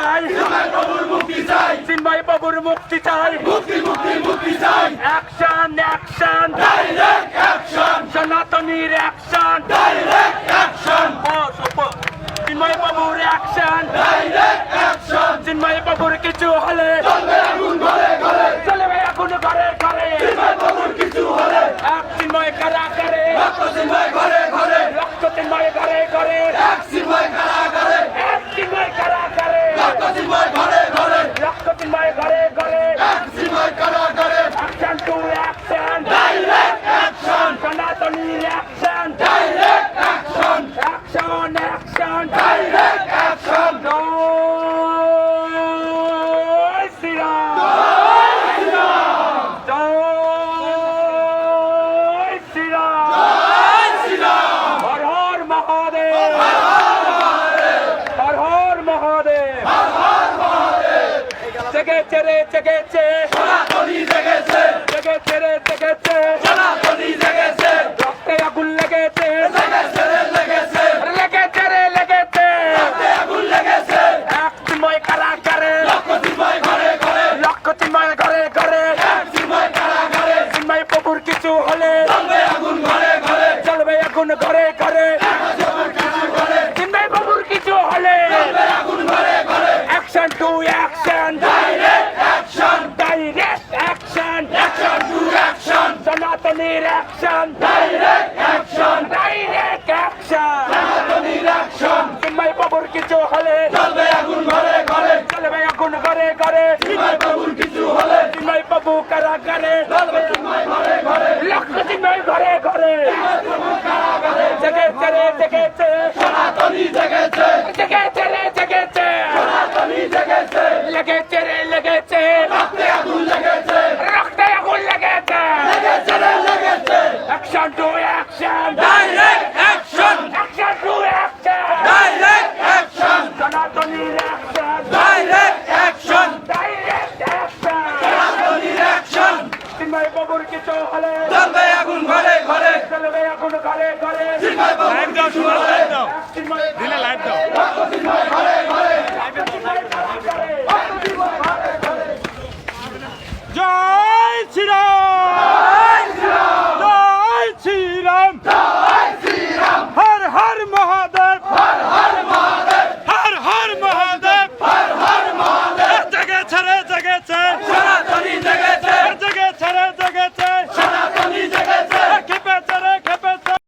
চাই। প্রভুর মুক্তি চাই। চিন্ময় প্রভুর মুক্তি চাই। মুক্তি মুক্তি মুক্তি চাই। অ্যাকশন অ্যাকশন ডাইরেক্ট অ্যাকশন সনাতনীর অ্যাকশন ডাইরেক্ট অ্যাকশন চিন্ময় প্রভুর অ্যাকশন ডাইরেক্ট অ্যাকশন চিন্ময় প্রভুর কিছু হলে জেগেছে রে জেগেছে সনাতনী জেগেছে। জেগেছে রে জেগেছে সনাতনী জেগেছে। রক্তে আগুন লেগেছে। লেগেছে রে লেগেছে। লেগেছে রে লেগেছে। হাতে আগুন লেগেছে। এক চিন্ময় চিন্ময় ঘরে ঘরে। লক্ষ চিন্ময় ঘরে ঘরে। এক চিন্ময় কারা ঘরে চিন্ময় প্রভুর কিছু হলে চলবে আগুন ঘরে ঘরে চলবে আগুন ঘরে ঘরে জবর কিছু ঘরে চিন্ময় প্রভুর কিছু হলে চলবে আগুন ঘরে ঘরে action to action direct action direct action action to action সনাতনীর action direct action direct action সনাতনীর action Chinmoy প্রভুর কিছু হলে চলবে আগুন ঘরে ঘরে। চলবে আগুন ঘরে ঘরে। চিন্ময় বাবুর কিছু হলে চিন্ময় প্রভু কারা করে চলবে চিন্ময় ঘরে ঘরে। লক্ষ চিন্ময় ঘরে ঘরে। জেগেছে রে জেগেছে সনাতনী আগুন কি চৌহলে। জ্বলবে আগুন ঘরে ঘরে। জ্বলবে আগুন ঘরে ঘরে। লাইট দাও শুনো লাইট দাও। দিলে লাইট দাও। ঘরে। ঘরে জয় শ্রীরাম। জয় শ্রীরাম। জয় শ্রীরাম। হর হর মহাদেব। হর হর মহাদেব। হর হর মহাদেব। হর হর মহাদেব। জগেছে রে জগেছে। সারা দুনিয়া জগেছে জগেছে।